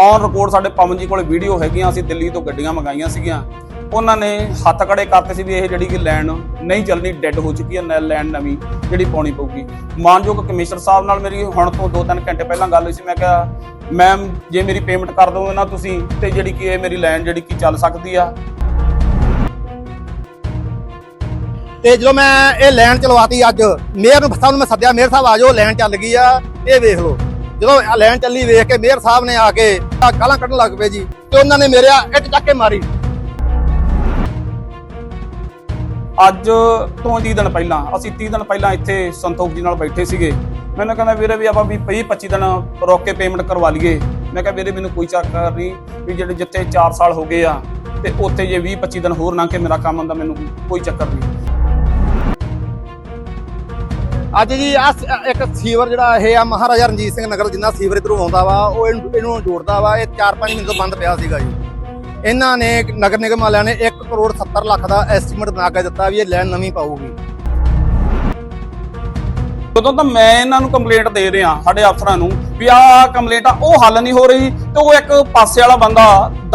On record ਸਾਡੇ ਪਵਨ ਜੀ ਕੋਲੇ ਵੀਡੀਓ ਹੈਗੀਆਂ, ਅਸੀਂ ਦਿੱਲੀ ਤੋਂ ਗੱਡੀਆਂ ਮੰਗਾਈਆਂ ਸੀਗੀਆਂ। ਉਹਨਾਂ ਨੇ ਹੱਥ ਕੜੇ ਕਰਤੇ ਸੀ ਵੀ ਇਹ ਜਿਹੜੀ ਕਿ ਲੈਣ ਨਹੀਂ ਚੱਲਣੀ ਡੈੱਡ ਹੋ ਚੁੱਕੀ ਹੈ ਲੈਣ ਨਵੀਂ ਜਿਹੜੀ ਪਾਉਣੀ ਪਊਗੀ। ਮਾਨਯੋਗ ਕਮਿਸ਼ਨਰ ਸਾਹਿਬ ਨਾਲ ਮੇਰੀ ਹੁਣ ਤੋਂ 2-3 ਘੰਟੇ ਪਹਿਲਾਂ ਗੱਲ ਹੋਈ ਸੀ, ਮੈਂ ਕਿਹਾ ਮੈਮ ਜੇ ਮੇਰੀ ਪੇਮੈਂਟ ਕਰ ਦੋਗੇ ਨਾ ਤੁਸੀਂ, ਤੇ ਜਿਹੜੀ ਕਿ ਇਹ ਮੇਰੀ ਲੈਣ ਜਿਹੜੀ ਕਿ ਚੱਲ ਸਕਦੀ ਆ। ਤੇ ਜਦੋਂ ਮੈਂ ਇਹ ਲਾਈਨ ਚਲਵਾਤੀ ਅੱਜ, ਮੇਅਰ ਨੂੰ ਸਾਹਿਬ ਨੂੰ ਮੈਂ ਸੱਦਿਆ, ਮੇਅਰ ਸਾਹਿਬ ਆ ਜਾਓ ਲਾਈਨ ਚੱਲ ਗਈ ਆ, ਇਹ ਵੇਖ ਲਓ। ਜਦੋਂ ਆ ਲਾਈਨ ਚੱਲੀ ਵੇਖ ਕੇ ਮੇਅਰ ਸਾਹਿਬ ਨੇ ਆ ਕੇ ਗਾਲਾਂ ਕੱਢਣ ਲੱਗ ਪਏ ਜੀ ਤੇ ਉਹਨਾਂ ਨੇ ਮੇਰੇ ਆ ਇੱਟ ਚੱਕ ਕੇ ਮਾਰੀ। ਅੱਜ ਤੋਂ 30 ਦਿਨ ਪਹਿਲਾਂ, ਅਸੀਂ 30 ਦਿਨ ਪਹਿਲਾਂ ਇੱਥੇ ਸੰਤੋਖ ਜੀ ਨਾਲ ਬੈਠੇ ਸੀਗੇ। ਮੈਨੂੰ ਕਹਿੰਦਾ, ਵੀਰੇ ਵੀ ਆਪਾਂ ਵੀ 20 25 ਦਿਨ ਰੋਕ ਕੇ ਪੇਮੈਂਟ ਕਰਵਾ ਲਈਏ। ਮੈਂ ਕਿਹਾ, ਵੀਰੇ, ਮੈਨੂੰ ਕੋਈ ਚੱਕਰ ਨਹੀਂ ਵੀ ਜਿਹੜੇ ਜਿੱਥੇ 4 ਸਾਲ ਹੋ ਗਏ ਆ ਤੇ ਉੱਥੇ ਜੇ 20 25 ਦਿਨ ਹੋਰ ਨਾ ਕੇ ਮੇਰਾ ਕੰਮ ਹੁੰਦਾ ਮੈਨੂੰ ਕੋਈ ਚੱਕਰ ਨਹੀਂ। ਅੱਜ ਜੀ ਆ ਇੱਕ ਸੀਵਰ ਜਿਹੜਾ ਇਹ ਆ ਮਹਾਰਾਜਾ ਰਣਜੀਤ ਸਿੰਘ ਨਗਰ ਜਿੰਨਾ ਸੀਵਰ ਇਧਰੋਂ ਆਉਂਦਾ ਵਾ, ਉਹ ਇਹਨੂੰ ਜੋੜਦਾ ਵਾ, ਇਹ 4-5 ਮਹੀਨੇ ਤੋਂ ਬੰਦ ਪਿਆ ਸੀਗਾ ਜੀ। ਇਹਨਾਂ ਨੇ ਨਗਰ ਨਿਗਮ ਵਾਲਿਆਂ ਨੇ 1 ਕਰੋੜ 70 ਲੱਖ ਦਾ ਐਸਟੀਮੇਟ ਬਣਾ ਕੇ ਦਿੱਤਾ ਵੀ ਇਹ ਲਾਈਨ ਨਵੀਂ ਪਾਊਗੀ। ਜਦੋਂ ਤਾਂ ਮੈਂ ਇਹਨਾਂ ਨੂੰ ਕੰਪਲੇਂਟ ਦੇ ਰਿਹਾ ਸਾਡੇ ਅਫਸਰਾਂ ਨੂੰ ਵੀ ਆਹ ਕੰਪਲੇਂਟ ਉਹ ਹੱਲ ਨਹੀਂ ਹੋ ਰਹੀ ਤੇ ਉਹ ਇੱਕ ਪਾਸੇ ਵਾਲਾ ਬੰਦਾ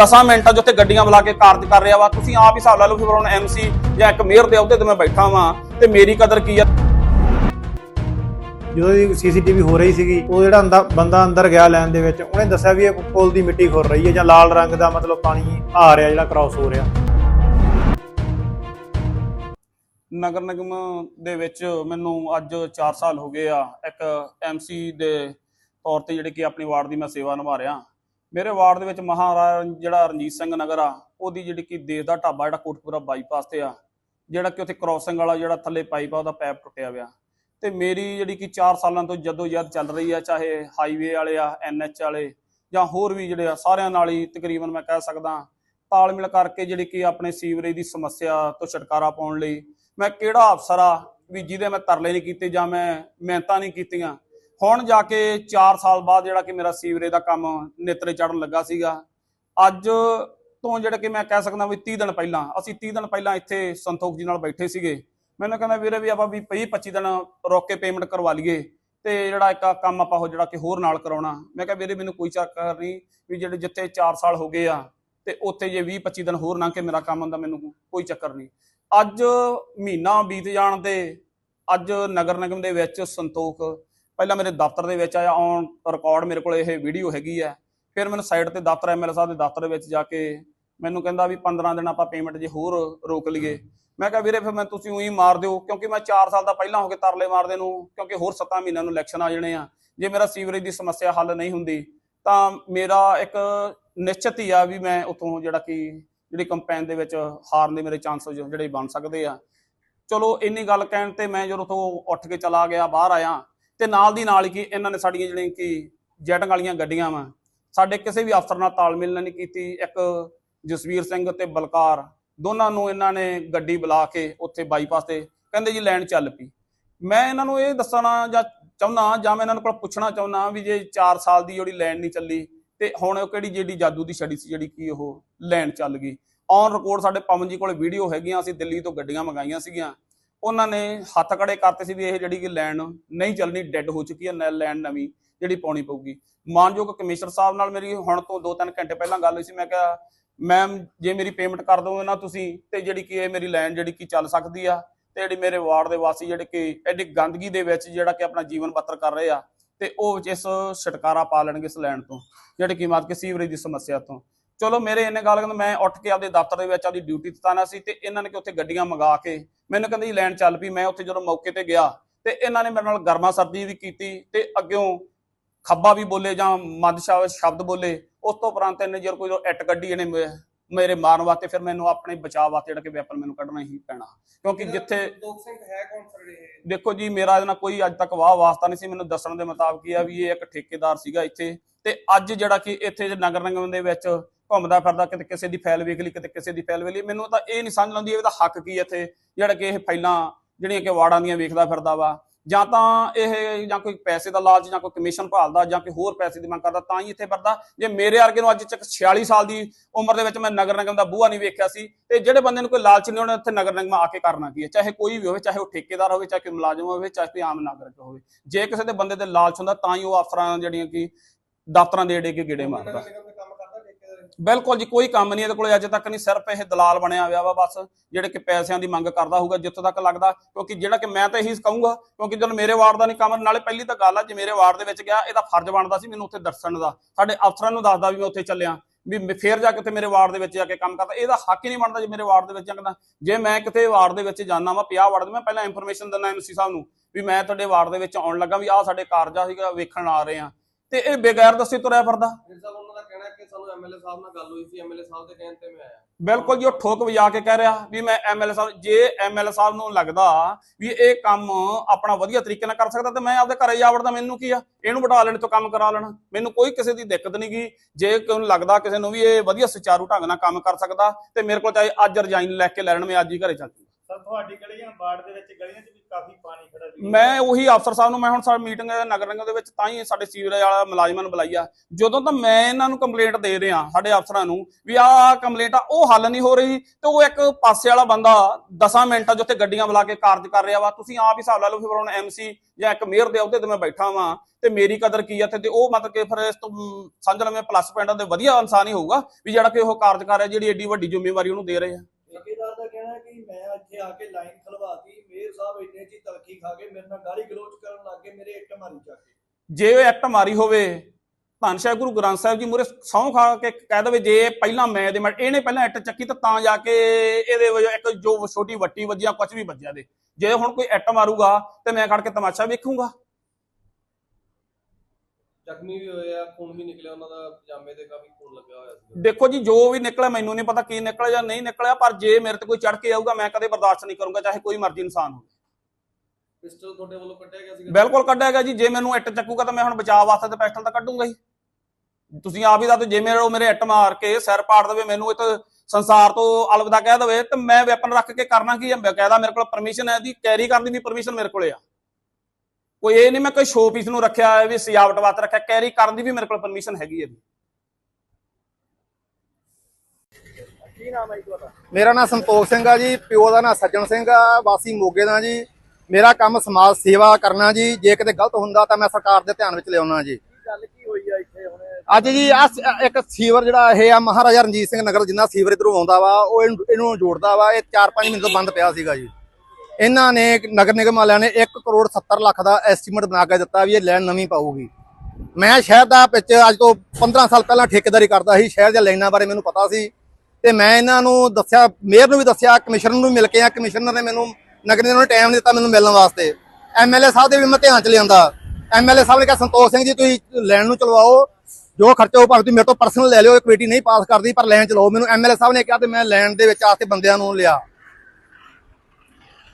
10 ਮਿੰਟਾਂ 'ਚ ਉੱਥੇ ਗੱਡੀਆਂ ਬੁਲਾ ਕੇ ਕਾਰਜ ਕਰ ਰਿਹਾ ਵਾ। ਤੁਸੀਂ ਆਪ ਹੀ ਹਿਸਾਬ ਲਾ ਲਓ ਫਿਰ ਹੁਣ ਐਮਸੀ ਜਾਂ ਇੱਕ ਮੇਅਰ ਦੇ ਅਹੁਦੇ ਤੇ ਮੈਂ ਬੈਠਾ ਵਾਂ ਤੇ ਮੇਰੀ ਕਦਰ ਕੀ ਆ? ਜਦੋਂ ਦੀ ਸੀਸੀਟੀਵੀ ਹੋ ਰਹੀ ਸੀਗੀ, ਉਹ ਜਿਹੜਾ ਅੰਦਾ- ਬੰਦਾ ਅੰਦਰ ਗਿਆ ਲੈਣ ਦੇ ਵਿੱਚ, ਉਹਨੇ ਦੱਸਿਆ ਵੀ ਇਹ ਪੁਲ ਦੀ ਮਿੱਟੀ ਖੁਰ ਰਹੀ ਹੈ ਜਾਂ ਲਾਲ ਰੰਗ ਦਾ ਮਤਲਬ ਪਾਣੀ ਆ ਰਿਹਾ ਜਿਹੜਾ ਕ੍ਰਾਸ ਹੋ ਰਿਹਾ। ਨਗਰ ਨਿਗਮ ਦੇ ਵਿੱਚ ਮੈਨੂੰ ਅੱਜ 4 ਸਾਲ ਹੋ ਗਏ ਆ, ਇੱਕ ਐਮਸੀ ਦੇ ਤੌਰ ਤੇ ਜਿਹੜੇ ਕਿ ਆਪਣੀ ਵਾਰਡ ਦੀ ਮੈਂ ਸੇਵਾ ਨਿਭਾ ਰਿਹਾ। ਮੇਰੇ ਵਾਰਡ ਦੇ ਵਿੱਚ ਮਹਾਰਾਜਾ ਜਿਹੜਾ ਰਣਜੀਤ ਸਿੰਘ ਨਗਰ ਆ, ਉਹਦੀ ਜਿਹੜੀ ਕਿ ਦੇਸ਼ ਦਾ ਢਾਬਾ ਜਿਹੜਾ ਕੋਟਪੁਰਾ ਬਾਈਪਾਸ ਤੇ ਆ, ਜਿਹੜਾ ਕਿ ਉੱਥੇ ਕ੍ਰਾਸਿੰਗ ਵਾਲਾ ਜਿਹੜਾ ਥੱਲੇ ਪਾਈਪ ਆ, ਉਹਦਾ ਪੈਪ ਟੁੱਟਿਆ ਹੋਇਆ ਤੇ ਮੇਰੀ ਜਿਹੜੀ ਕਿ 4 ਸਾਲਾਂ ਤੋਂ ਜਦੋਂ ਜਦ ਚੱਲ ਰਹੀ ਆ, ਚਾਹੇ ਹਾਈਵੇ ਵਾਲੇ ਆ ਐਨਐਚ ਵਾਲੇ ਜਾਂ ਹੋਰ ਵੀ ਜਿਹੜੇ ਆ, ਸਾਰਿਆਂ ਨਾਲ ਹੀ ਤਕਰੀਬਨ ਮੈਂ ਕਹਿ ਸਕਦਾ ਤਾਲਮੇਲ ਕਰਕੇ ਜਿਹੜੀ ਕਿ ਆਪਣੇ ਸੀਵਰੇਜ ਦੀ ਸਮੱਸਿਆ ਤੋਂ ਛੁਟਕਾਰਾ ਪਾਉਣ ਲਈ ਮੈਂ ਕਿਹੜਾ ਅਫਸਰ ਆ ਵੀ ਜਿਹਦੇ ਮੈਂ ਤਰਲੇ ਨਹੀਂ ਕੀਤੇ ਜਾਂ ਮੈਂ ਮਿਹਨਤਾਂ ਨਹੀਂ ਕੀਤੀਆਂ। ਹੁਣ ਜਾ ਕੇ 4 ਸਾਲ ਬਾਅਦ ਜਿਹੜਾ ਕਿ ਮੇਰਾ ਸੀਵਰੇਜ ਦਾ ਕੰਮ ਨੇਤਰੇ ਚੜਨ ਲੱਗਾ ਸੀਗਾ, ਅੱਜ ਤੋਂ ਜਿਹੜਾ ਕਿ ਮੈਂ ਕਹਿ ਸਕਦਾ ਵੀ 30 ਦਿਨ ਪਹਿਲਾਂ, ਅਸੀਂ 30 ਦਿਨ ਪਹਿਲਾਂ ਇੱਥੇ ਸੰਤੋਖ ਜੀ ਨਾਲ ਬੈਠੇ ਸੀਗੇ। ਮੈਨੂੰ ਕਹਿੰਦਾ ਵੀਰੇ ਵੀ ਆਪਾਂ ਵੀ 20 25 ਦਿਨ ਰੋਕ ਕੇ ਪੇਮੈਂਟ ਕਰਵਾ ਲਈਏ ਤੇ ਜਿਹੜਾ ਇੱਕ ਕੰਮ ਆਪਾਂ ਉਹ ਜਿਹੜਾ ਕਿ ਹੋਰ ਨਾਲ ਕਰਾਉਣਾ। ਮੈਂ ਕਿਹਾ ਵੀਰੇ ਮੈਨੂੰ ਕੋਈ ਚੱਕਰ ਨਹੀਂ ਵੀ ਜਿਹੜੇ ਜਿੱਥੇ 4 ਸਾਲ ਹੋ ਗਏ ਆ ਤੇ ਉੱਥੇ ਜੇ 20 25 ਦਿਨ ਹੋਰ ਲੰਘ ਕੇ ਮੇਰਾ ਕੰਮ ਹੁੰਦਾ ਮੈਨੂੰ ਕੋਈ ਚੱਕਰ ਨਹੀਂ। ਅੱਜ ਮਹੀਨਾ ਬੀਤ ਜਾਣ ਤੇ ਅੱਜ ਨਗਰ ਨਿਗਮ ਦੇ ਵਿੱਚ ਸੰਤੋਖ ਪਹਿਲਾਂ ਮੇਰੇ ਦਫ਼ਤਰ ਦੇ ਵਿੱਚ ਆਇਆ ਔਨ ਰਿਕਾਰਡ ਮੇਰੇ ਕੋਲ ਇਹ ਵੀਡੀਓ ਹੈਗੀ ਆ। ਫਿਰ ਮੈਨੂੰ ਸਾਈਡ ਤੇ ਦਫ਼ਤਰ ਐਮਐਲ ਸਾਹਿਬ ਦੇ ਦਫ਼ਤਰ ਦੇ ਵਿੱਚ ਜਾ ਕੇ ਮੈਨੂੰ ਕਹਿੰਦਾ ਵੀ 15 ਦਿਨ ਆਪਾਂ ਪੇਮੈਂਟ ਜੇ ਹੋਰ ਰੋਕ ਲਈਏ। ਮੈਂ ਕਿਹਾ ਵੀਰੇ ਫਿਰ ਮੈਂ ਤੁਸੀਂ ਉਹੀ ਮਾਰ ਦਿਓ, ਕਿਉਂਕਿ ਮੈਂ 4 ਸਾਲ ਦਾ ਪਹਿਲਾਂ ਹੋ ਕੇ ਤਰਲੇ ਮਾਰਦੇ ਨੂੰ, ਕਿਉਂਕਿ ਹੋਰ 7 ਮਹੀਨਿਆਂ ਨੂੰ ਇਲੈਕਸ਼ਨ ਆ ਜਾਣੇ ਆ। ਜੇ ਮੇਰਾ ਸੀਵਰੇਜ ਦੀ ਸਮੱਸਿਆ ਹੱਲ ਨਹੀਂ ਹੁੰਦੀ, ਤਾਂ ਮੇਰਾ ਇੱਕ ਨਿਸ਼ਚਿਤ ਹੀ ਆ ਵੀ ਮੈਂ ਉਥੋਂ ਜਿਹੜਾ ਕਿ ਜਿਹੜੀ ਕੰਪੇਨ ਦੇ ਵਿੱਚ ਹਾਰਨ ਦੇ ਮੇਰੇ ਚਾਂਸ ਜਿਹੜੇ ਬਣ ਸਕਦੇ ਆ। ਚਲੋ ਇੰਨੀ ਗੱਲ ਕਹਿਣ ਤੇ ਮੈਂ ਜਦੋਂ ਤੋਂ ਉੱਠ ਕੇ ਚਲਾ ਗਿਆ, ਬਾਹਰ ਆਇਆ, ਤੇ ਨਾਲ ਦੀ ਨਾਲ ਕਿ ਇਹਨਾਂ ਨੇ ਸਾਡੀਆਂ ਜਿਹੜੀਆਂ ਕਿ ਜੈਟਿੰਗ ਵਾਲੀਆਂ ਗੱਡੀਆਂ ਵਾ, ਸਾਡੇ ਕਿਸੇ ਵੀ ਅਫਸਰ ਨਾਲ ਤਾਲਮੇਲ ਨਹੀਂ ਕੀਤੀ, ਇੱਕ ਜਸਵੀਰ ਸਿੰਘ ਤੇ ਬਲਕਾਰ ਦੋਨਾਂ ਨੂੰ ਇਹਨਾਂ ਨੇ ਗੱਡੀ ਬੁਲਾ ਕੇ ਉੱਥੇ ਬਾਈਪਾਸ ਤੇ ਕਹਿੰਦੇ ਜੀ ਲੈਣ ਚੱਲ ਪਈ। ਮੈਂ ਇਹਨਾਂ ਨੂੰ ਇਹ ਦੱਸਣਾ ਜਾਂ ਚਾਹੁੰਦਾ ਜਾਂ ਮੈਂ ਇਹਨਾਂ ਕੋਲ ਪੁੱਛਣਾ ਚਾਹੁੰਦਾ ਵੀ ਜੇ 4 ਸਾਲ ਦੀ ਜਿਹੜੀ ਲੈਣ ਨਹੀਂ ਚੱਲੀ ਤੇ ਹੁਣ ਉਹ ਕਿਹੜੀ ਜਿਹੜੀ ਜਾਦੂ ਦੀ ਛੜੀ ਸੀ ਜਿਹੜੀ ਕੀ ਉਹ ਲੈਣ ਚੱਲ ਗਈ। ਔਨ ਰਿਕਾਰਡ ਸਾਡੇ ਪਵਨ ਜੀ ਕੋਲ ਵੀਡੀਓ ਹੈਗੀਆਂ, ਅਸੀਂ ਦਿੱਲੀ ਤੋਂ ਗੱਡੀਆਂ ਮੰਗਾਈਆਂ ਸੀਗੀਆਂ। ਉਹਨਾਂ ਨੇ ਹੱਥ ਕੜੇ ਕਰਤੇ ਸੀ ਵੀ ਇਹ ਜਿਹੜੀ ਕਿ ਲੈਣ ਨਹੀਂ ਚੱਲਣੀ ਡੈੱਡ ਹੋ ਚੁੱਕੀ ਹੈ ਲੈਣ ਨਵੀਂ ਜਿਹੜੀ ਪਾਉਣੀ ਪਊਗੀ। ਮਾਨਯੋਗ ਕਮਿਸ਼ਨਰ ਸਾਹਿਬ ਨਾਲ ਮੇਰੀ ਹੁਣ ਤੋਂ 2-3 ਘੰਟੇ ਪਹਿਲਾਂ ਗੱਲ ਹੋਈ ਸੀ, ਮੈਂ ਕਿਹਾ ਮੈਮ ਜੇ ਮੇਰੀ ਪੇਮੈਂਟ ਕਰ ਦੋਗੇ ਨਾ ਤੁਸੀਂ, ਤੇ ਜਿਹੜੀ ਕਿ ਇਹ ਮੇਰੀ ਲੈਣ ਜਿਹੜੀ ਕਿ ਚੱਲ ਸਕਦੀ ਆ, ਤੇ ਜਿਹੜੀ ਮੇਰੇ ਵਾਰਡ ਦੇ ਵਾਸੀ ਜਿਹੜੇ ਕਿ ਐਡੀ ਗੰਦਗੀ ਦੇ ਵਿੱਚ ਜਿਹੜਾ ਕਿ ਆਪਣਾ ਜੀਵਨ ਬਤਰ ਕਰ ਰਹੇ ਆ, ਤੇ ਉਹ ਇਸ ਛਟਕਾਰਾ ਪਾ ਲੈਣਗੇ ਇਸ ਲੈਣ ਤੋਂ, ਜਿਹੜੇ ਕਿ ਮਤ ਕੇ ਸੀਵਰੇਜ ਦੀ ਸਮੱਸਿਆ ਤੋਂ। ਚਲੋ ਮੇਰੇ ਇਹਨੇ ਗੱਲ ਕਹਿੰਦੇ ਮੈਂ ਉੱਠ ਕੇ ਆਪਦੇ ਦਫ਼ਤਰ ਦੇ ਵਿੱਚ ਆਪਦੀ ਡਿਊਟੀ ਤਤਾਨਾ ਸੀ, ਤੇ ਇਹਨਾਂ ਨੇ ਕਿ ਉੱਥੇ ਗੱਡੀਆਂ ਮੰਗਾ ਕੇ ਮੈਨੂੰ ਕਹਿੰਦੇ ਲੈਣ ਚੱਲ ਪਈ, ਮੈਂ ਉੱਥੇ ਜਦੋਂ ਮੌਕੇ ਤੇ ਗਿਆ, ਤੇ ਇਹਨਾਂ ਨੇ ਮੇਰੇ ਨਾਲ ਗਰਮਾ ਸਰਦੀ ਵੀ ਕੀਤੀ, ਤੇ ਅੱਗਿਓਂ ਖੱਬਾ ਵੀ ਬੋਲੇ ਜਾਂ ਮੱਧ ਸ਼ਬ- ਸ਼ਬਦ ਬੋਲੇ ਉਸ ਤੋਂ ਉਪਰੰਤ ਇਹਨੇ ਜਦੋਂ ਕੋਈ ਇੱਟ ਕੱਢੀ ਇਹਨੇ ਮੇਰੇ ਮਾਰਨ ਵਾਸਤੇ ਫਿਰ ਮੈਨੂੰ ਆਪਣੇ ਬਚਾਅ ਵਾਸਤੇ ਜਿਹੜਾ ਕਿ ਵੈਪਨ ਮੈਨੂੰ ਕੱਢਣਾ ਹੀ ਪੈਣਾ। ਕਿਉਂਕਿ ਜਿੱਥੇ ਦੋਖ ਸਿੰਘ ਹੈ ਕੌਣ ਸਰ ਇਹ? ਦੇਖੋ ਜੀ ਮੇਰਾ ਇਹਦੇ ਨਾਲ ਕੋਈ ਅੱਜ ਤੱਕ ਵਾਹ ਵਾਸਤਾ ਨਹੀਂ ਸੀ। ਮੈਨੂੰ ਦੱਸਣ ਦੇ ਮੁਤਾਬਕ ਇਹ ਆ ਵੀ ਇਹ ਇੱਕ ਠੇਕੇਦਾਰ ਸੀਗਾ ਇੱਥੇ। ਤੇ ਅੱਜ ਜਿਹੜਾ ਕਿ ਇੱਥੇ ਜੇ ਨਗਰ ਨਿਗਮ ਦੇ ਵਿੱਚ ਘੁੰਮਦਾ ਫਿਰਦਾ ਕਿਤੇ ਕਿਸੇ ਦੀ ਫਾਈਲ ਵੇਖ ਲਈ ਕਿਤੇ ਕਿਸੇ ਦੀ ਫਾਈਲ ਵੇਖ ਲਈ ਮੈਨੂੰ ਤਾਂ ਇਹ ਨਹੀਂ ਸਮਝ ਆਉਂਦੀ ਇਹਦਾ ਹੱਕ ਕੀ ਇੱਥੇ ਜਿਹੜਾ ਕਿ ਇਹ ਫਾਈਲਾਂ ਜਿਹੜੀਆਂ ਕਿ ਵਾਰਡਾਂ ਦੀਆਂ ਵੇਖਦਾ ਫਿਰਦਾ ਵਾ। ਜਾਂ ਤਾਂ ਇਹ ਜਾਂ ਕੋਈ ਪੈਸੇ ਦਾ ਲਾਲਚ ਜਾਂ ਕੋਈ ਕਮਿਸ਼ਨ ਭਾਲਦਾ ਜਾਂ ਕੋਈ ਹੋਰ ਪੈਸੇ ਦੀ ਮੰਗ ਕਰਦਾ, ਤਾਂ ਹੀ ਇੱਥੇ ਫਿਰਦਾ। ਜੇ ਮੇਰੇ ਵਰਗੇ ਨੂੰ ਅੱਜ ਤੱਕ 46 ਸਾਲ ਦੀ ਉਮਰ ਦੇ ਵਿੱਚ ਮੈਂ ਨਗਰ ਨਿਗਮ ਦਾ ਬੂਹਾ ਨਹੀਂ ਵੇਖਿਆ ਸੀ, ਤੇ ਜਿਹੜੇ ਬੰਦੇ ਨੂੰ ਕੋਈ ਲਾਲਚ ਨਹੀਂ ਉਹਨੇ ਇੱਥੇ ਨਗਰ ਨਿਗਮ ਆ ਕੇ ਕਰਨਾ ਕੀ ਹੈ? ਚਾਹੇ ਕੋਈ ਵੀ ਹੋਵੇ, ਚਾਹੇ ਉਹ ਠੇਕੇਦਾਰ ਹੋਵੇ, ਚਾਹੇ ਕੋਈ ਮੁਲਾਜ਼ਮ ਹੋਵੇ, ਚਾਹੇ ਕੋਈ ਆਮ ਨਾਗਰਿਕ ਹੋਵੇ। ਜੇ ਕਿਸੇ ਦੇ ਬੰਦੇ ਤੇ ਲਾਲਚ ਹੁੰਦਾ, ਤਾਂ ਹੀ ਉਹ ਅਫਸਰਾਂ ਜਿਹੜੀਆਂ ਕਿ ਦਫ਼ਤਰਾਂ ਦੇ ਏੜੇ ਗੇੜੇ ਮਾਰਦਾ। ਬਿਲਕੁਲ ਜੀ, ਕੋਈ ਕੰਮ ਨਹੀਂ, ਇਹਦੇ ਕੋਲੇ ਅਜੇ ਤੱਕ ਨਹੀਂ, ਸਿਰਫ ਇਹ ਦਲਾਲ ਬਣਿਆ ਹੋਇਆ ਵਾ ਬਸ, ਜਿਹੜੇ ਕਿ ਪੈਸਿਆਂ ਦੀ ਮੰਗ ਕਰਦਾ ਹੋਊਗਾ, ਜਿੱਥੋਂ ਤੱਕ ਲੱਗਦਾ, ਕਿਉਂਕਿ ਜਿਹੜਾ ਕਿ ਮੈਂ ਤਾਂ ਇਹੀ ਕਹੂੰਗਾ, ਕਿਉਂਕਿ ਜਦੋਂ ਮੇਰੇ ਵਾਰਡ ਦਾ ਨਹੀਂ ਕੰਮ, ਨਾਲੇ ਪਹਿਲੀ ਤਾਂ ਗੱਲ ਆ, ਜੇ ਮੇਰੇ ਵਾਰਡ ਦੇ ਵਿੱਚ ਗਿਆ, ਇਹਦਾ ਫਰਜ਼ ਬਣਦਾ ਸੀ ਮੈਨੂੰ ਉੱਥੇ ਦੱਸਣ ਦਾ। ਸਾਡੇ ਅਫਸਰਾਂ ਨੂੰ ਦੱਸਦਾ ਵੀ ਮੈਂ ਉੱਥੇ ਚੱਲਿਆ, ਵੀ ਮੈਂ ਫੇਰ ਜਾ ਕੇ ਉੱਥੇ ਮੇਰੇ ਵਾਰਡ ਦੇ ਵਿੱਚ ਜਾ ਕੇ ਕੰਮ ਕਰਦਾ, ਇਹਦਾ ਹੱਕ ਹੀ ਨਹੀਂ ਬਣਦਾ ਜੇ ਮੇਰੇ ਵਾਰਡ ਦੇ ਵਿੱਚ ਜਾਂਦਾ ਜੇ ਮੈਂ ਕਿਤੇ ਵਾਰਡ ਦੇ ਵਿੱਚ ਜਾਣਾ ਵਾ 50 ਵਾਰਡ ਦੇ, ਮੈਂ ਪਹਿਲਾਂ ਇਨਫੋਰਮੇਸ਼ਨ ਦਿੰਦਾ ਐਮਸੀ ਸਾਹਿਬ ਨੂੰ, ਵੀ ਮੈਂ ਤੁਹਾਡੇ ਵਾਰਡ ਦੇ ਵਿੱਚ ਆਉਣ ਲੱਗਾ, ਵੀ ਆਹ ਸਾਡੇ ਕਾਰਜਾ ਸੀਗਾ ਵੇਖਣ ਆ ਰਹੇ ਆ ਤੇ ਇਹ ਬੇਗੈਰ ਦੱਸੇ ਤੁਰਿਆ ਫਿਰਦਾ। ਕਿ ਸਾਨੂੰ ਐਮਐਲਏ ਸਾਹਿਬ ਨਾਲ ਗੱਲ ਹੋਈ ਸੀ ਐਮਐਲਏ ਸਾਹਿਬ ਦੇ ਕਹਿਣ ਤੇ ਮੈਂ ਆਇਆ। ਬਿਲਕੁਲ ਜੀ, ਉਹ ਠੋਕ ਵਜਾ ਕੇ ਕਹਿ ਰਿਹਾ ਵੀ ਮੈਂ ਐਮਐਲਏ ਸਾਹਿਬ, ਜੇ ਐਮਐਲਏ ਸਾਹਿਬ ਨੂੰ ਲੱਗਦਾ ਵੀ ਇਹ ਕੰਮ ਆਪਣਾ ਵਧੀਆ ਤਰੀਕੇ ਨਾਲ ਕਰ ਸਕਦਾ ਤੇ ਮੈਂ ਆਪਦੇ ਘਰੇ ਜਾ ਵੜਦਾ ਮੈਨੂੰ ਕੀ ਆ? ਇਹਨੂੰ ਬਿਠਾ ਲੈਣ ਤੋਂ ਕੰਮ ਕਰਾ ਲੈਣਾ। ਮੈਨੂੰ ਕੋਈ ਕਿਸੇ ਦੀ ਦਿੱਕਤ ਨਹੀਂ ਗੀ। ਜੇ ਕੋਈ ਨੂੰ ਲੱਗਦਾ ਕਿਸੇ ਨੂੰ ਵੀ ਇਹ ਵਧੀਆ ਸੁਚਾਰੂ ਢੰਗ ਨਾਲ ਕੰਮ ਕਰ ਸਕਦਾ ਤੇ ਮੇਰੇ ਕੋਲ ਚਾਹੇ ਅੱਜ ਰਜਾਈਨ ਲੈ ਕੇ ਲੈਣ, ਮੈਂ ਅੱਜ ਹੀ ਘਰੇ ਚੱਲ ਸਰ ਤੁਹਾਡੀ ਗਲੀਆਂ ਬਾੜ ਦੇ ਵਿੱਚ ਗਲੀਆਂ 'ਚ ਵੀ ਕਾਫੀ ਪਾਣੀ ਖੜਾ ਸੀ। ਮੈਂ ਉਹੀ ਅਫਸਰ ਸਾਹਿਬ ਨੂੰ ਮੈਂ ਹੁਣ ਸਾਡੀ ਮੀਟਿੰਗ ਨਗਰ ਨਿਗਮ ਦੇ ਵਿੱਚ ਤਾਂ ਹੀ ਸਾਡੇ ਸੀਵਰੇਜ ਵਾਲਾ ਮੁਲਾਜ਼ਮਾਂ ਨੂੰ ਬੁਲਾਈ ਜਦੋਂ ਤਾਂ ਮੈਂ ਇਹਨਾਂ ਨੂੰ ਕੰਪਲੇਂਟ ਦੇ ਰਿਹਾ ਸਾਡੇ ਅਫਸਰਾਂ ਨੂੰ ਵੀ ਆਹ ਕੰਪਲੇਂਟ ਆ ਉਹ ਹੱਲ ਨਹੀਂ ਹੋ ਰਹੀ ਤੇ ਉਹ ਇੱਕ ਪਾਸੇ ਵਾਲਾ ਬੰਦਾ 10 ਮਿੰਟਾਂ 'ਚ ਗੱਡੀਆਂ ਬੁਲਾ ਕੇ ਕਾਰਜ ਕਰ ਰਿਹਾ ਵਾ। ਤੁਸੀਂ ਆਪ ਹੀ ਹਿਸਾਬ ਲਾ ਲਓ ਫਿਰ ਹੁਣ ਐਮਸੀ ਜਾਂ ਇੱਕ ਮੇਅਰ ਦੇ ਅਹੁਦੇ ਤੇ ਮੈਂ ਬੈਠਾ ਵਾਂ ਤੇ ਮੇਰੀ ਕਦਰ ਕੀ ਆ ਤੇ ਉਹ ਮਤਲਬ ਕਿ ਫਿਰ ਇਸ ਤੋਂ ਮ, ਸਮਝ ਲਵੇਂ ਪਲੱਸ ਪੁਆਇੰਟਾਂ ਦੇ ਵਧੀਆ ਇਨਸਾਨ ਹੀ ਹੋਊਗਾ ਵੀ ਜਿਹੜਾ ਕਿ ਉਹ ਕਾਰਜ ਕਰ ਰਿਹਾ ਜਿਹੜੀ ਏਡੀ ਵੱਡੀ ਜ਼ਿੰਮੇਵਾਰੀ ਉਹਨੂੰ ਦੇ ਰਹੇ ਆ ਠੇਕੇਦਾਰ ਦਾ ਕਹਿਣਾ ਹੈ ਕਿ ਮੈਂ ਇੱਥੇ ਆ ਕੇ ਲਾਈਨ ਖਲਵਾਤੀ। ਮੇਅਰ ਸਾਹਿਬ ਇੰਨੇ ਚ ਤਲਖੀ ਖਾ ਕੇ ਮੇਰੇ ਨਾਲ ਗਾਲੀ ਗਲੋਚ ਕਰਨ ਲੱਗ ਗਏ, ਮੇਰੇ ਇੱਟ ਮਾਰੀ ਜਾ ਕੇ। ਜੇ ਉਹ ਇੱਟ ਮਾਰੀ ਹੋਵੇ, ਧੰਨ ਸਾਹਿਬ ਗੁਰੂ ਗ੍ਰੰਥ ਸਾਹਿਬ ਜੀ ਮੂਰੇ ਸਹੁੰ ਖਾ ਕੇ ਕਹਿ ਦੇਵੇ, ਜੇ ਪਹਿਲਾਂ ਮੈਂ ਦੇ ਮੈਂ ਇਹਨੇ ਪਹਿਲਾਂ ਇੱਟ ਚੱਕੀ ਤਾਂ ਤਾਂ ਜਾ ਕੇ ਇਹਦੇ ਵਜੋਂ ਇੱਕ ਜੋ ਛੋਟੀ ਵੱਟੀ ਵੱਜਿਆ ਕੁਝ ਵੀ ਵੱਜਿਆ ਦੇ। ਜੇ ਹੁਣ ਕੋਈ ਇੱਟ ਮਾਰੂਗਾ ਤੇ ਮੈਂ ਖੜ ਕੇ ਤਮਾਸ਼ਾ ਵੇਖੂਗਾ। ਜ਼ਖਮੀ ਵੀ ਹੋਏ ਆ ਖੂਨ ਵੀ ਨਿਕਲਿਆ ਉਹਨਾਂ ਦਾ ਪਜਾਮੇ ਤੇ ਕਾਫੀ ਖੂਨ ਲੱਗਿਆ ਹੋਇਆ ਸੀ ਦੇਖੋ ਜੀ ਜੋ ਵੀ ਨਿਕਲਿਆ ਮੈਨੂੰ ਨਹੀਂ ਪਤਾ ਕੀ ਨਿਕਲਿਆ ਜਾਂ ਨਹੀਂ ਨਿਕਲਿਆ ਪਰ ਜੇ ਮੇਰੇ ਤੇ ਕੋਈ ਚੜ ਕੇ ਆਊਗਾ ਮੈਂ ਕਦੇ ਬਰਦਾਸ਼ਤ ਨਹੀਂ ਕਰੂੰਗਾ ਚਾਹੇ ਕੋਈ ਮਰਜ਼ੀ ਇਨਸਾਨ ਹੋਵੇ। ਪਿਸਟਲ ਤੁਹਾਡੇ ਵੱਲੋਂ ਕੱਢਿਆ ਗਿਆ ਸੀ ਬਿਲਕੁਲ ਕੱਢਿਆ ਗਿਆ ਜੀ ਜੇ ਮੈਨੂੰ ਇੱਟ ਚੱਕੂਗਾ ਤਾਂ ਮੈਂ ਹੁਣ ਬਚਾਅ ਵਾਸਤੇ ਤੇ ਪੈਸਟਲ ਤਾਂ ਕੱਢੂੰਗਾ ਹੀ। ਤੁਸੀਂ ਆਪ ਹੀ ਦੱਸੋ ਜੇ ਮੇਰੇ ਉਹ ਮੇਰੇ ਇੱਟ ਮਾਰ ਕੇ ਸਿਰ ਪਾੜ ਦੇਵੇ ਮੈਨੂੰ ਇਹ ਸੰਸਾਰ ਤੋਂ ਅਲਵਿਦਾ ਕਹਿ ਦੇਵੇ ਤੇ ਮੈਂ ਵੈਪਨ ਰੱਖ ਕੇ ਕਰਨਾ ਕੀ ਹੈ ਬਕਾਇਦਾ ਮੇਰੇ ਕੋਲ ਪਰਮਿਸ਼ਨ ਹੈ ਦੀ ਕੈਰੀ ਕਰਨ ਦੀ ਵੀ ਪਰਮਿਸ਼ਨ ਮੇਰੇ ਕੋਲੇ ਆ। ਕੋਈ ਇਹ ਨਹੀਂ ਮੈਂ ਕੋਈ ਸ਼ੋਅ ਪੀਸ ਨੂੰ ਰੱਖਿਆ ਹੈ ਵੀ ਸਜਾਵਟ ਵਾਸਤੇ ਰੱਖਿਆ ਕੈਰੀ ਕਰਨ ਦੀ ਵੀ ਮੇਰੇ ਕੋਲ ਪਰਮਿਸ਼ਨ ਹੈਗੀ ਹੈ ਜੀ। ਕੀ ਨਾਮ ਹੈ ਜੀ ਤੁਹਾਡਾ? ਮੇਰਾ ਨਾਮ ਸੰਤੋਖ ਸਿੰਘ ਆ ਜੀ ਪਿਓ ਦਾ ਨਾਮ ਸੱਜਣ ਸਿੰਘ ਆ ਵਾਸੀ ਮੋਗੇ ਦਾ ਜੀ। ਮੇਰਾ ਕੰਮ ਸਮਾਜ ਸੇਵਾ ਕਰਨਾ ਜੀ ਜੇ ਕਿਤੇ ਗਲਤ ਹੁੰਦਾ ਤਾਂ ਮੈਂ ਸਰਕਾਰ ਦੇ ਧਿਆਨ ਵਿੱਚ ਲਿਆਉਣਾ ਜੀ। ਕੀ ਗੱਲ ਕੀ ਹੋਈ ਆ ਇੱਥੇ ਹੁਣ? ਅੱਜ ਜੀ ਆ ਇੱਕ ਸੀਵਰ ਜਿਹੜਾ ਇਹ ਆ ਮਹਾਰਾਜਾ ਰਣਜੀਤ ਸਿੰਘ ਨਗਰ ਜਿੰਨਾ ਸੀਵਰ ਇਧਰੋਂ ਆਉਂਦਾ ਵਾ ਉਹ ਇਹਨੂੰ ਜੋੜਦਾ ਵਾ ਇਹ 4-5 ਮਹੀਨੇ ਤੋਂ ਬੰਦ ਪਿਆ ਸੀਗਾ ਜੀ। ਇਹਨਾਂ ਨੇ ਨਗਰ ਨਿਗਮ ਵਾਲਿਆਂ ਨੇ 1 ਕਰੋੜ 70 ਲੱਖ ਦਾ ਐਸਟੀਮੇਟ ਬਣਾ ਕੇ ਦਿੱਤਾ ਵੀ ਇਹ ਲੈਣ ਨਵੀਂ ਪਾਊਗੀ। ਮੈਂ ਸ਼ਹਿਰ ਦਾ ਵਿੱਚ ਅੱਜ ਤੋਂ 15 ਸਾਲ ਪਹਿਲਾਂ ਠੇਕੇਦਾਰੀ ਕਰਦਾ ਸੀ, ਸ਼ਹਿਰ ਦੀਆਂ ਲਾਈਨਾਂ ਬਾਰੇ ਮੈਨੂੰ ਪਤਾ ਸੀ ਤੇ ਮੈਂ ਇਹਨਾਂ ਨੂੰ ਦੱਸਿਆ, ਮੇਅਰ ਨੂੰ ਵੀ ਦੱਸਿਆ, ਕਮਿਸ਼ਨਰ ਨੂੰ ਮਿਲ ਕੇ ਆ ਕਮਿਸ਼ਨਰ ਨੇ ਮੈਨੂੰ ਨਗਰ ਨਿਗਮ ਨੇ ਟਾਈਮ ਦਿੱਤਾ ਮੈਨੂੰ ਮਿਲਣ ਵਾਸਤੇ। ਐਮਐਲਏ ਸਾਹਿਬ ਦੇ ਵੀ ਮੈਂ ਧਿਆਨ ਚ ਲਿਆਂਦਾ। ਐਮਐਲਏ ਸਾਹਿਬ ਨੇ ਕਿਹਾ, ਸੰਤੋਖ ਸਿੰਘ ਜੀ, ਤੁਸੀਂ ਲੈਣ ਨੂੰ ਚਲਵਾਓ, ਜੋ ਖਰਚਾ ਉਹ ਭਾਵੇਂ ਤੁਸੀਂ ਮੇਰੇ ਤੋਂ ਪਰਸਨਲ ਲੈ ਲਿਓ ਇਹ ਕਮੇਟੀ ਨਹੀਂ ਪਾਸ ਕਰਦੀ, ਪਰ ਲੈਣ ਚਲਾਓ ਮੈਨੂੰ ਐਮਐਲਏ ਸਾਹਿਬ ਨੇ ਕਿਹਾ ਤੇ ਮੈਂ ਲੈਣ ਦੇ ਵਿੱਚ ਆ ਕੇ ਬੰਦਿਆਂ ਨੂੰ ਲਿਆ।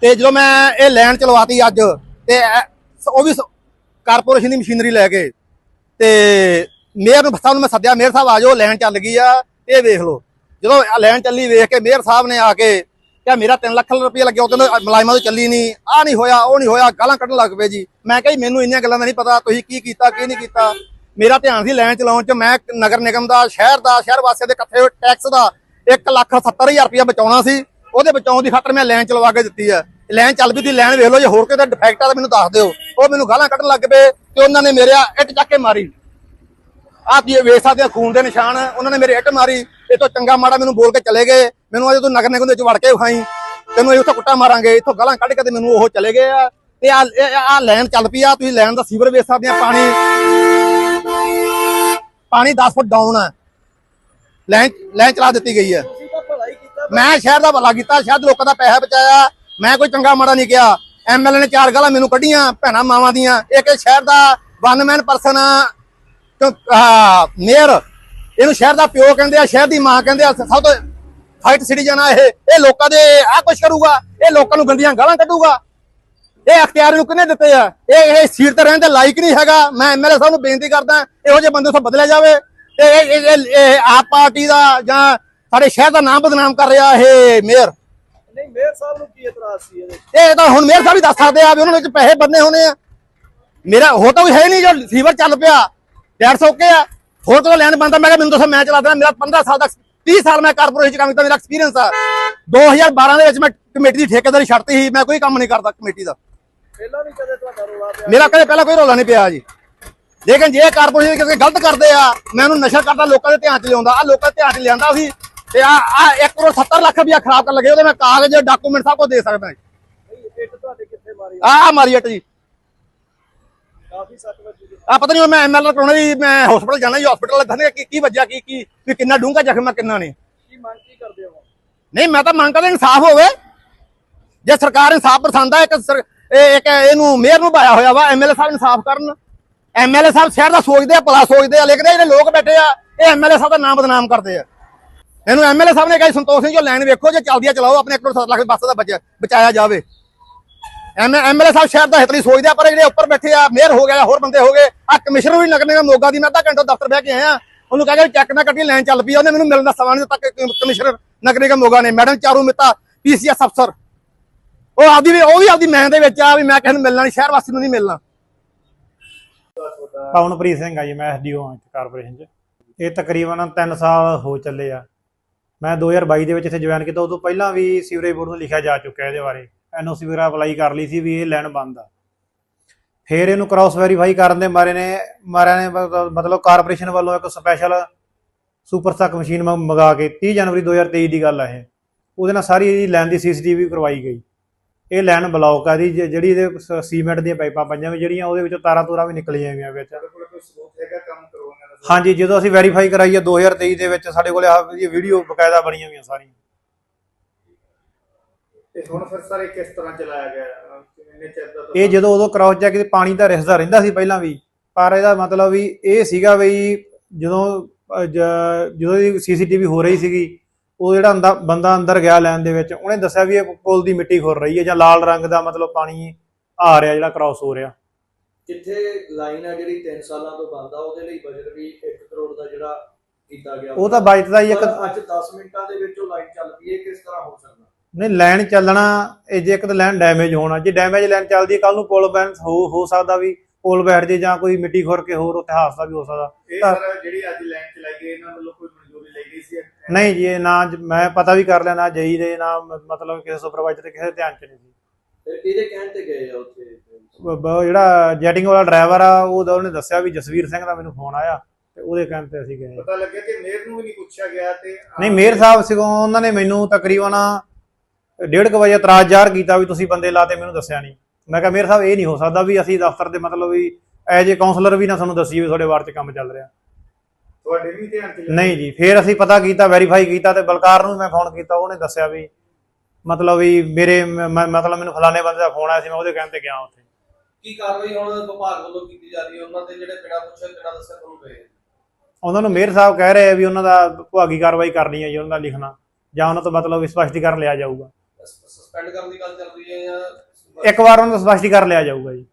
ਤੇ ਜਦੋਂ ਮੈਂ ਇਹ ਲੈਣ ਚਲਵਾਤੀ ਅੱਜ, ਤੇ ਉਹ ਵੀ ਕਾਰਪੋਰੇਸ਼ਨ ਦੀ ਮਸ਼ੀਨਰੀ ਲੈ ਕੇ, ਤੇ ਮੇਅਰ ਨੂੰ ਸਾਹਿਬ ਨੂੰ ਮੈਂ ਸੱਦਿਆ, ਮੇਅਰ ਸਾਹਿਬ ਆ ਜਾਓ, ਲੈਣ ਚੱਲ ਗਈ ਆ, ਇਹ ਵੇਖ ਲਓ। ਜਦੋਂ ਲੈਣ ਚੱਲੀ, ਵੇਖ ਕੇ ਮੇਅਰ ਸਾਹਿਬ ਨੇ ਆ ਕੇ ਕਿਹਾ, ਮੇਰਾ 3 ਲੱਖ ਰੁਪਏ ਲੱਗਿਆ, ਉਹ ਕਹਿੰਦੇ ਮੁਲਾਜ਼ਮਾਂ ਤੋਂ ਚੱਲੀ ਨਹੀਂ ਆ ਨਹੀਂ ਹੋਇਆ, ਉਹ ਨਹੀਂ ਹੋਇਆ, ਗਾਲਾਂ ਕੱਢਣ ਲੱਗ ਪਏ ਜੀ। ਮੈਂ ਕਿਹਾ ਜੀ, ਮੈਨੂੰ ਇੰਨੀਆਂ ਗੱਲਾਂ ਦਾ ਨਹੀਂ ਪਤਾ, ਤੁਸੀਂ ਕੀ ਕੀਤਾ, ਕੀ ਨਹੀਂ ਕੀਤਾ? ਮੇਰਾ ਧਿਆਨ ਸੀ ਲੈਣ ਚਲਾਉਣ ਚ, ਮੈਂ ਨਗਰ ਨਿਗਮ ਦਾ, ਸ਼ਹਿਰ ਦਾ, ਸ਼ਹਿਰ ਵਾਸੀਆਂ ਦੇ ਇਕੱਠੇ ਹੋਏ ਟੈਕਸ ਦਾ 1 ਲੱਖ 70 ਹਜ਼ਾਰ ਰੁਪਏ ਬਚਾਉਣਾ ਸੀ। ਉਹਦੇ ਬਚਾਉਣ ਦੀ ਖਾਤਰ ਮੈਂ ਲੈਣ ਚਲਵਾ ਕੇ ਦਿੱਤੀ ਆ। ਲੈਣ ਚੱਲ ਵੀ ਤੀ ਲੈਣ ਵੇਖ ਲਓ ਜੇ ਹੋਰ ਕੋਈ ਡਿਫੈਕਟ ਆ ਤਾਂ ਮੈਨੂੰ ਦੱਸ ਦਿਓ। ਉਹ ਮੈਨੂੰ ਗਾਲਾਂ ਕੱਢਣ ਲੱਗ ਪਏ ਤੇ ਉਹਨਾਂ ਨੇ ਮੇਰੇ ਇੱਟ ਚੱਕ ਕੇ ਮਾਰੀ। ਆਹ ਤੁਸੀਂ ਵੇਖ ਸਕਦੇ ਆ? ਖੂਨ ਦੇ ਨਿਸ਼ਾਨ। ਉਹਨਾਂ ਨੇ ਮੇਰੇ ਇੱਟ ਮਾਰੀ। ਇਹ ਤੋਂ ਚੰਗਾ ਮਾੜਾ ਮੈਨੂੰ ਬੋਲ ਕੇ ਚਲੇ ਗਏ। ਮੈਨੂੰ ਅਜੇ ਤੂੰ ਨਗਰ ਨਿਗਮ ਦੇ ਵਿੱਚ ਵੜ ਕੇ ਵਿਖਾਈ। ਤੈਨੂੰ ਇਹ ਉੱਥੇ ਕੁੱਟਾ ਮਾਰਾਂਗੇ। ਇੱਥੋਂ ਗਾਲਾਂ ਕੱਢ ਕੇ ਤੇ ਮੈਨੂੰ ਉਹ ਚਲੇ ਗਏ ਆ। ਤੇ ਆ ਆ ਲੈਣ ਚੱਲ ਪਈ ਆ। ਤੁਸੀਂ ਲੈਣ ਦਾ ਸੀਵਰ ਵੇਖ ਸਕਦੇ ਆ, ਪਾਣੀ। ਪਾਣੀ 10 ਫੁੱਟ ਡਾਊਨ ਆ। ਲੈਣ ਲੈਣ ਚਲਾ ਦਿੱਤੀ ਗਈ ਹੈ ਮੈਂ ਸ਼ਹਿਰ ਦਾ ਭਲਾ ਕੀਤਾ, ਸ਼ਹਿਰ ਲੋਕਾਂ ਦਾ ਪੈਸਾ ਬਚਾਇਆ, ਮੈਂ ਕੋਈ ਚੰਗਾ ਮਾੜਾ ਨਹੀਂ ਕਿਹਾ। ਐਮਐਲਏ ਨੇ ਚਾਰ ਗਾਲਾਂ ਮੈਨੂੰ ਕੱਢੀਆਂ, ਭੈਣਾ ਮਾਵਾਂ ਦੀਆਂ। ਇੱਕ ਇਹ ਸ਼ਹਿਰ ਦਾ ਵਨ ਪਰਸਨ ਮੇਅਰ ਇਹਨੂੰ ਸ਼ਹਿਰ ਦਾ ਪਿਓ ਕਹਿੰਦੇ ਆ, ਸ਼ਹਿਰ ਦੀ ਮਾਂ ਕਹਿੰਦੇ ਆ, ਸਭ ਤੋਂ ਫਾਈਟ ਸਿਟੀਜ਼ਨ ਆ ਇਹ। ਇਹ ਲੋਕਾਂ ਦੇ ਆ ਕੁਛ ਕਰੂਗਾ, ਇਹ ਲੋਕਾਂ ਨੂੰ ਗੰਦੀਆਂ ਗਾਲਾਂ ਕੱਢੂਗਾ। ਇਹ ਅਖਤਿਆਰ ਨੂੰ ਕਿਹਨੇ ਦਿੱਤੇ ਆ? ਇਹ ਇਹ ਸੀਟ ਤੇ ਰਹਿਣ ਦੇ ਲਾਇਕ ਨਹੀਂ ਹੈਗਾ। ਮੈਂ ਐਮਐਲਏ ਸਾਹਿਬ ਨੂੰ ਬੇਨਤੀ ਕਰਦਾ, ਇਹੋ ਜਿਹੇ ਬੰਦੇ ਤੋਂ ਬਦਲਿਆ ਜਾਵੇ। ਤੇ ਇਹ ਆਪ ਪਾਰਟੀ ਦਾ ਜਾਂ ਸਾਡੇ ਸ਼ਹਿਰ ਦਾ ਨਾਮ ਬਦਨਾਮ ਕਰ ਰਿਹਾ ਇਹ ਮੇਅਰ। ਨਹੀਂ ਮੇਅਰ ਸਾਹਿਬ ਨੂੰ ਕੀ ਇਤਰਾਜ਼ ਸੀ ਇਹਦੇ? ਇਹ ਤਾਂ ਹੁਣ ਮੇਅਰ ਸਾਹਿਬ ਹੀ ਦੱਸ ਸਕਦੇ ਆ ਵੀ ਉਹਨਾਂ ਵਿੱਚ ਪੈਸੇ ਬੰਨੇ ਹੋਣੇ ਆ। ਮੇਰਾ ਹੋ ਤਾਂ ਕੋਈ ਹੈ ਨਹੀਂ ਜੋ ਸੀਵਰ ਚੱਲ ਪਿਆ। 150 ਓਕੇ ਆ। ਹੋਰ ਤੋਂ ਲੈਣ ਬੰਦਾ ਮੈਂ ਕਿਹਾ ਮੈਨੂੰ ਦੱਸੋ ਮੈਂ ਚਲਾ ਦੇਣਾ। ਮੇਰਾ 15 ਸਾਲ ਦਾ 30 ਸਾਲ ਮੈਂ ਕਾਰਪੋਰੇਸ਼ਨ ਚ ਕੰਮ ਕੀਤਾ ਮੇਰਾ ਐਕਸਪੀਰੀਅੰਸ ਆ। 2012 ਦੇ ਵਿੱਚ ਮੈਂ ਕਮੇਟੀ ਦੀ ਠੇਕੇਦਾਰੀ ਛੱਡਤੀ ਸੀ। ਮੈਂ ਕੋਈ ਕੰਮ ਨਹੀਂ ਕਰਦਾ ਕਮੇਟੀ ਦਾ। ਪਹਿਲਾਂ ਵੀ ਕਦੇ ਤੁਹਾਡਾ ਰੋਲਾ ਪਿਆ? ਮੇਰਾ ਕਦੇ ਪਹਿਲਾਂ ਕੋਈ ਰੌਲਾ ਨਹੀਂ ਪਿਆ ਜੀ। ਲੇਕਿਨ ਜੇ ਕਾਰਪੋਰੇਸ਼ਨ ਕਿਸੇ ਗਲਤ ਕਰਦੇ ਆ ਮੈਂ ਉਹਨੂੰ ਨਸ਼ਾ ਕਰਦਾ ਲੋਕਾਂ ਦੇ ਧਿਆਨ ਚ ਲਿਆਉਂਦਾ। ਆ ਲੋਕਾਂ ਦੇ ਧਿਆਨ ਚ ਲਿਆਂਦਾ ਸੀ। ਤੇ ਆ ਆ 1 ਕਰੋੜ 70 ਲੱਖ ਰੁਪਇਆ ਖਰਾਬ ਕਰਨ ਲੱਗੇ ਉਹਦੇ ਮੈਂ ਕਾਗਜ਼ ਡਾਕੂਮੈਂਟ ਸਭ ਕੁਝ ਦੇ ਸਕਦਾ ਇੱਟ ਤੁਹਾਡੇ ਕਿੱਥੇ ਮਾਰੀ ਆ ਆ ਮਾਰੀ ਇੱਟ ਜੀ। ਕਾਫੀ ਸੱਟ ਵੱਜੀ ਜੀ। ਆ ਪਤਾ ਨਹੀਂ ਮੈਂ ਐਮਐਲਆਰ ਕਰਾਉਣਾ ਜੀ ਮੈਂ ਹਸਪੀਟਲ ਜਾਣਾ ਜੀ ਹਸਪੀਟਲ ਦੱਸਣਗੇ ਕੀ ਕੀ ਵੱਜਿਆ ਕੀ ਕੀ ਵੀ ਕਿੰਨਾ ਡੂੰਘਾ ਜ਼ਖਮ ਆ ਕਿੰਨਾ ਨਹੀਂ। ਕੀ ਮੰਗ ਕੀ ਕਰਦੇ ਹੋ? ਨਹੀਂ ਮੈਂ ਤਾਂ ਮੰਗ ਕਰਦਾ ਇਨਸਾਫ ਹੋਵੇ। ਜੇ ਸਰਕਾਰ ਇਨਸਾਫ ਪਸੰਦ ਆ ਇੱਕ ਇੱਕ ਇਹਨੂੰ ਮੇਅਰ ਨੂੰ ਪਾਇਆ ਹੋਇਆ ਵਾ ਐਮਐਲਏ ਸਾਹਿਬ ਇਨਸਾਫ ਕਰਨ। ਐਮਐਲਏ ਸਾਹਿਬ ਸ਼ਹਿਰ ਦਾ ਸੋਚਦੇ ਆ ਭਲਾ ਸੋਚਦੇ ਆ ਲੇਕਿਨ ਜਿਹੜੇ ਲੋਕ ਬੈਠੇ ਆ ਇਹ ਐਮਐਲਏ ਸਾਹਿਬ ਦਾ ਨਾਮ ਬਦਨਾਮ ਕਰਦੇ ਆ। ਇਹਨੂੰ ਐਮਐਲਏ ਸਾਹਿਬ ਨੇ ਕਹੀ ਸੰਤੋਖ ਸਿੰਘ ਜੋ ਲਾਈਨ ਵੇਖੋ, ਜੇ ਚੱਲਦੀ ਆ ਚਲਾਓ, ਆਪਣੇ 1 ਕਰੋੜ 7 ਲੱਖ ਬੱਸ ਦਾ ਬਚਾਇਆ ਜਾਵੇ। ਐਮਐਲਏ ਸਾਹਿਬ ਸ਼ਹਿਰ ਦਾ ਹਿੱਤ ਲਈ ਸੋਚਦੇ, ਪਰ ਜਿਹੜੇ ਉੱਪਰ ਬੈਠੇ ਆ, ਮੇਅਰ ਹੋ ਗਿਆ ਹੋਰ ਬੰਦੇ ਹੋ ਗਏ ਆ ਕਮਿਸ਼ਨਰ ਵੀ ਲੱਗਣੇ ਦਾ ਮੋਗਾ ਦੀ, ਮੈਂ ਅੱਧਾ ਘੰਟਾ ਦਫ਼ਤਰ ਬਹਿ ਕੇ ਆਇਆ। ਉਹਨੂੰ ਕਹਿੰਦਾ ਚੈੱਕ ਨਾ ਕੱਟੀ ਲਾਈਨ ਚੱਲ ਪਈ ਉਹਨੇ ਮੈਨੂੰ ਮਿਲਣ ਦਾ ਸਮਾਂ ਨਹੀਂ ਦਿੱਤਾ ਕਮਿਸ਼ਨਰ ਨਗਰੀ ਦਾ ਮੋਗਾ ਨੇ। ਮੈਡਮ ਚਾਰੂ ਮਿੱਤਾ, ਪੀਸੀਐਸ ਅਫਸਰ। ਉਹ ਆਪਦੀ ਵੀ, ਉਹ ਵੀ ਆਪਦੀ ਮੈਂ ਦੇ ਵਿੱਚ ਆ, ਵੀ ਮੈਂ ਕਿਸੇ ਨੂੰ ਮਿਲਣਾ ਨਹੀਂ, ਸ਼ਹਿਰ ਵਾਸੀ ਨੂੰ ਨਹੀਂ ਮਿਲਣਾ। ਪਵਨਪ੍ਰੀਤ ਸਿੰਘ ਆ ਜੀ, ਮੈਂ ਐਸਡੀਓ ਹਾਂ ਕਾਰਪੋਰੇਸ਼ਨ 'ਚ। ਇਹ ਤਕਰੀਬਨ 3 ਸਾਲ ਹੋ ਚੱਲੇ ਆ। ਮੈਂ 2022 ਦੇ ਵਿੱਚ ਇੱਥੇ ਜੁਆਇਨ ਕੀਤਾ, ਉਦੋਂ ਪਹਿਲਾਂ ਵੀ ਸੀਵਰੇਜ ਬੋਰਡ ਨੂੰ ਲਿਖਿਆ ਜਾ ਚੁੱਕਿਆ ਇਹਦੇ ਬਾਰੇ। ਐਨਓਸੀ ਵਗੈਰਾ ਅਪਲਾਈ ਕਰ ਲਈ ਸੀ ਵੀ ਇਹ ਲੈਣ ਬੰਦ ਆ। ਫਿਰ ਇਹਨੂੰ ਕ੍ਰਾਸ ਵੈਰੀਫਾਈ ਕਰਨ ਦੇ ਮਾਰੇ ਨੇ, ਮਾਰਿਆਂ ਨੇ ਮਤਲਬ- ਕਾਰਪੋਰੇਸ਼ਨ ਵੱਲੋਂ ਇੱਕ ਸਪੈਸ਼ਲ ਸੁਪਰ ਸਟਾਕ ਮਸ਼ੀਨ ਮ- ਮੰਗਾ ਕੇ 30 ਜਨਵਰੀ 2023 ਦੀ ਗੱਲ ਆ ਇਹ। ਉਹਦੇ ਨਾਲ ਸਾਰੀ ਇਹਦੀ ਲੈਣ ਦੀ ਸੀਸੀਟੀਵੀ ਕਰਵਾਈ ਗਈ। ਇਹ ਲੈਣ ਬਲੌਕ ਆ ਦੀ ਜਿਹੜੀ ਇਹਦੇ ਸ- ਸੀਮੈਂਟ ਦੀਆਂ ਪਾਈਪਾਂ ਪਈਆਂ ਵੀ ਜਿਹੜੀਆਂ, ਉਹਦੇ ਵਿੱਚੋਂ ਤਾਰਾਂ ਤੂਰਾਂ ਵੀ ਨਿਕਲੀਆਂ ਗਈਆਂ ਵਿੱਚ। ਹਾਂਜੀ ਜਦੋਂ ਅਸੀਂ ਵੈਰੀਫਾਈ ਕਰਾਈ ਆ 2023 ਦੇ ਵਿੱਚ ਸਾਡੇ ਕੋਲੇ ਆਹ ਇਹ ਵੀਡੀਓ ਬਕਾਇਦਾ ਬਣੀਆਂ ਹੋਈਆਂ ਸਾਰੀਆਂ। ਤੇ ਹੁਣ ਫਿਰ ਸਾਰੇ ਕਿਸ ਤਰ੍ਹਾਂ ਚਲਾਇਆ ਗਿਆ? ਕਿੰਨੇ ਚਿਰ ਦਾ ਇਹ ਜਦੋਂ ਉਦੋਂ ਕ੍ਰਾਸ ਚੈੱਕ ਤੇ ਪਾਣੀ ਤਾਂ ਰਿਸਦਾ ਰਹਿੰਦਾ ਸੀ ਪਹਿਲਾਂ ਵੀ ਪਰ ਇਹਦਾ ਮਤਲਬ ਵੀ ਇਹ ਸੀਗਾ ਵੀ ਜਦੋਂ ਅਹ, ਜ- ਜਦੋਂ ਇਹ ਸੀਸੀਟੀਵੀ ਹੋ ਰਹੀ ਸੀਗੀ ਉਹ ਜਿਹੜਾ ਅੰਦਾ- ਬੰਦਾ ਅੰਦਰ ਗਿਆ ਲੈਣ ਦੇ ਵਿੱਚ ਉਹਨੇ ਦੱਸਿਆ ਵੀ ਇਹ ਪੁਲ ਦੀ ਮਿੱਟੀ ਖੁਰ ਰਹੀ ਹੈ ਜਾਂ ਲਾਲ ਰੰਗ ਦਾ ਮਤਲਬ ਪਾਣੀ ਆ ਰਿਹਾ ਜਿਹੜਾ ਕ੍ਰਾਸ ਹੋ ਰਿਹਾ। ਜਿੱਥੇ ਲਾਈਨ ਆ ਜਿਹੜੀ 3 ਸਾਲਾਂ ਤੋਂ ਬੰਦ ਆ ਉਹਦੇ ਲਈ ਬਜਟ ਵੀ 1 ਕਰੋੜ ਦਾ ਜਿਹੜਾ ਕੀਤਾ ਗਿਆ ਉਹ ਤਾਂ ਬਜਟ ਦਾ ਹੀ ਇੱਕ ਪਰ ਅੱਜ 10 ਮਿੰਟਾਂ ਦੇ ਵਿੱਚ ਉਹ ਲਾਈਨ ਚੱਲ ਪਈ ਇਹ ਕਿਸ ਤਰ੍ਹਾਂ ਹੋ ਸਕਦਾ? ਨਹੀਂ ਲਾਈਨ ਚੱਲਣਾ ਇਹ ਜੇ ਇੱਕ ਤਾਂ ਲਾਈਨ ਡੈਮੇਜ ਹੋਣਾ ਜੇ ਡੈਮੇਜ ਲਾਈਨ ਚੱਲਦੀ ਹੈ ਕੱਲ ਨੂੰ ਪੁਲ ਬੈਲੈਂਸ ਹੋ ਹੋ ਸਕਦਾ ਵੀ ਪੁਲ ਬੈਠ ਜੇ ਜਾਂ ਕੋਈ ਮਿੱਟੀ ਖੁਰ ਕੇ ਹੋਰ ਉੱਥੇ ਹਾਦਸਾ ਵੀ ਹੋ ਸਕਦਾ। ਇਹ ਤਾਂ- ਸਰ ਜਿਹੜੀ ਅੱਜ ਲਾਈਨ ਚਲਾਈ ਗਈ ਇਹਨਾਂ ਵੱਲੋਂ ਕੋਈ ਮਨਜ਼ੂਰੀ ਲਈ ਗਈ ਸੀ? ਨਹੀਂ ਜੀ ਇਹ ਨਾ ਜ- ਮੈਂ ਪਤਾ ਵੀ ਕਰ ਲਿਆ ਨਾ ਜਈ ਦੇ ਨਾ ਮ- ਮਤਲਬ ਕਿਸੇ ਸੁਪਰਵਾਈਜ਼ਰ ਦੇ ਕਿਸੇ ਦੇ ਧਿਆਨ ਚ ਨਹੀਂ ਸੀ। ਫਿਰ ਇਹਦੇ ਕਹਿਣ ਤੇ ਗਏ ਆ ਉੱਥੇ? ਬ- ਬ- ਜਿਹੜਾ ਜੈਟਿੰਗ ਵਾਲਾ ਡਰਾਈਵਰ ਆ ਉਹ ਉਹਨੇ ਦੱਸਿਆ ਵੀ ਜਸਵੀਰ ਸਿੰਘ ਦਾ ਮੈਨੂੰ ਫੋਨ ਆਇਆ ਤੇ ਉਹਦੇ ਕਹਿਣ ਤੇ ਅਸੀਂ ਗਏ। ਪਤਾ ਲੱਗਿਆ ਕਿ ਮੇਅਰ ਨੂੰ ਵੀ ਨਹੀਂ ਪੁੱਛਿਆ ਗਿਆ ਤੇ ਨਹੀਂ ਮੇਰ ਸਾਹਿਬ ਸਿਗੋਂ ਉਹਨਾਂ ਨੇ ਮੈਨੂੰ ਤਕਰੀਬਨ ਡੇਢ ਕੁ ਵਜੇ ਇਤਰਾਜ਼ ਜ਼ਾਹਰ ਕੀਤਾ ਵੀ ਤੁਸੀਂ ਬੰਦੇ ਲਾਤੇ ਮੈਨੂੰ ਦੱਸਿਆ ਨਹੀਂ। ਮੈਂ ਕਿਹਾ ਮੇਰ ਸਾਹਿਬ ਇਹ ਨਹੀਂ ਹੋ ਸਕਦਾ ਵੀ ਅਸੀਂ ਦਫ਼ਤਰ ਦੇ ਮਤਲਬ ਵੀ ਐਜ ਏ ਕਾਉਂਸਲਰ ਵੀ ਨਾ ਸਾਨੂੰ ਦੱਸੀਏ ਵੀ ਤੁਹਾਡੇ ਵਾਰਡ 'ਚ ਕੰਮ ਚੱਲ ਰਿਹਾ। ਤੁਹਾਡੇ ਵੀ ਧਿਆਨ ਚ ਨਹੀਂ ਜੀ ਫਿਰ ਅਸੀਂ ਪਤਾ ਕੀਤਾ ਵੈਰੀਫਾਈ ਕੀਤਾ ਤੇ ਬਲਕਾਰ ਨੂੰ ਮੈਂ ਫੋਨ ਕੀਤਾ ਉਹਨੇ ਦੱਸਿਆ ਵੀ ਮਤਲਬ ਵੀ ਮੇਰੇ ਮ- ਮ- ਮਤਲਬ ਮੈਨੂੰ ਫਲਾਣੇ ਬੰਦੇ ਦਾ ਫੋਨ ਆਇਆ ਸੀ ਮੈਂ ਉਹਦੇ ਕਹਿਣ ਤੇ ਗਿਆ ਉੱਥੇ। ਕੀ ਕਾਰਵਾਈ ਹੁਣ ਵਿਭਾਗ ਵੱਲੋਂ ਕੀਤੀ ਜਾ ਰਹੀ ਹੈ? ਉਹਨਾਂ ਤੇ ਜਿਹੜੇ ਬਿਨਾਂ ਪੁੱਛੇ ਬਿਨਾਂ ਦੱਸੇ ਤੁਹਾਨੂੰ ਗਏ ਉਹਨਾਂ ਨੂੰ ਮੇਅਰ ਸਾਹਿਬ ਕਹਿ ਰਹੇ ਆ ਵੀ ਉਹਨਾਂ ਦਾ ਵਿਭਾਗੀ ਕਾਰਵਾਈ ਕਰਨੀ ਹੈ ਜੀ ਉਹਨਾਂ ਦਾ ਲਿਖਣਾ। ਜਾਂ ਉਹਨਾਂ ਤੋਂ ਮਤਲਬ ਸਪਸ਼ਟੀਕਰਨ ਲਿਆ ਜਾਊਗਾ। ਸਸਪੈਂਡ ਕਰਨ ਦੀ ਗੱਲ ਚੱਲ ਰਹੀ ਹੈ ਜਾਂ ਇੱਕ ਵਾਰ ਉਹਨਾਂ ਦਾ ਸਪਸ਼ਟੀਕਰਨ ਲਿਆ ਜਾਊਗਾ ਜੀ।